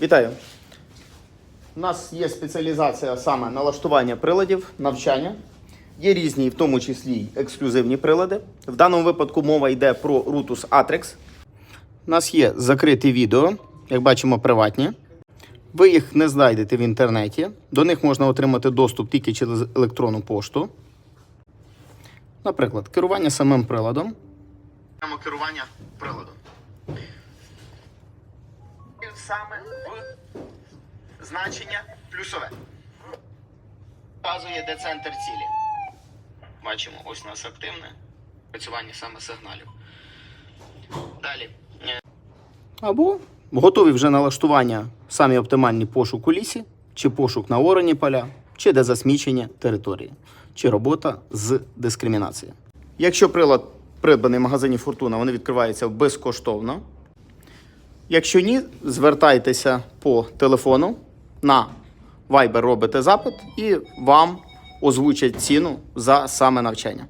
Вітаю! У нас є спеціалізація саме налаштування приладів, навчання. Є різні, в тому числі й ексклюзивні прилади. В даному випадку мова йде про Rutus Atrix. У нас є закриті відео, як бачимо, приватні. Ви їх не знайдете в інтернеті. До них можна отримати доступ тільки через електронну пошту. Наприклад, керування самим приладом. Керування приладом. Саме в значення плюсове. Вказує, де центр цілі. Бачимо, ось у нас активне працювання саме сигналів. Далі. Або готові вже налаштування самі оптимальні пошук у лісі, чи пошук на орені поля, чи де засмічення території, чи робота з дискримінації. Якщо прилад придбаний в магазині Фортуна, вони відкриваються безкоштовно. Якщо ні, звертайтеся по телефону на Viber робите запит і вам озвучать ціну за саме навчання.